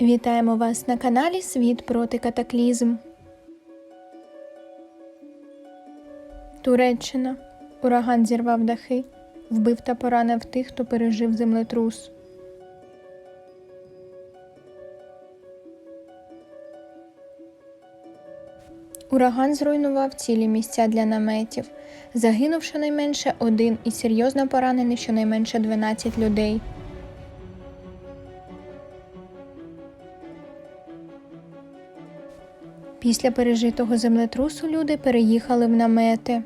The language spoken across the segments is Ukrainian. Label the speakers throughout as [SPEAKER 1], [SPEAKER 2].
[SPEAKER 1] Вітаємо вас на каналі Світ проти катаклізм. Туреччина. Ураган зірвав дахи, вбив та поранив тих, хто пережив землетрус. Ураган зруйнував цілі місця для наметів, загинув щонайменше один і серйозно поранений щонайменше 12 людей. Після пережитого землетрусу люди переїхали в намети.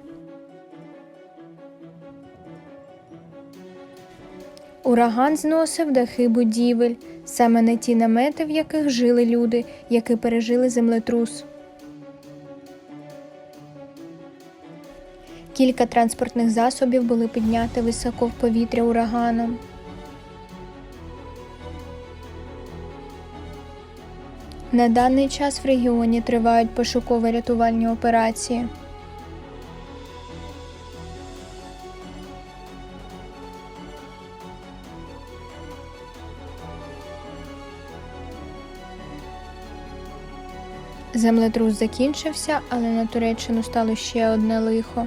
[SPEAKER 1] Ураган зносив дахи будівель, саме не ті намети, в яких жили люди, які пережили землетрус. Кілька транспортних засобів були підняті високо в повітря ураганом. На даний час в регіоні тривають пошуково-рятувальні операції. Землетрус закінчився, але на Туреччину стало ще одне лихо.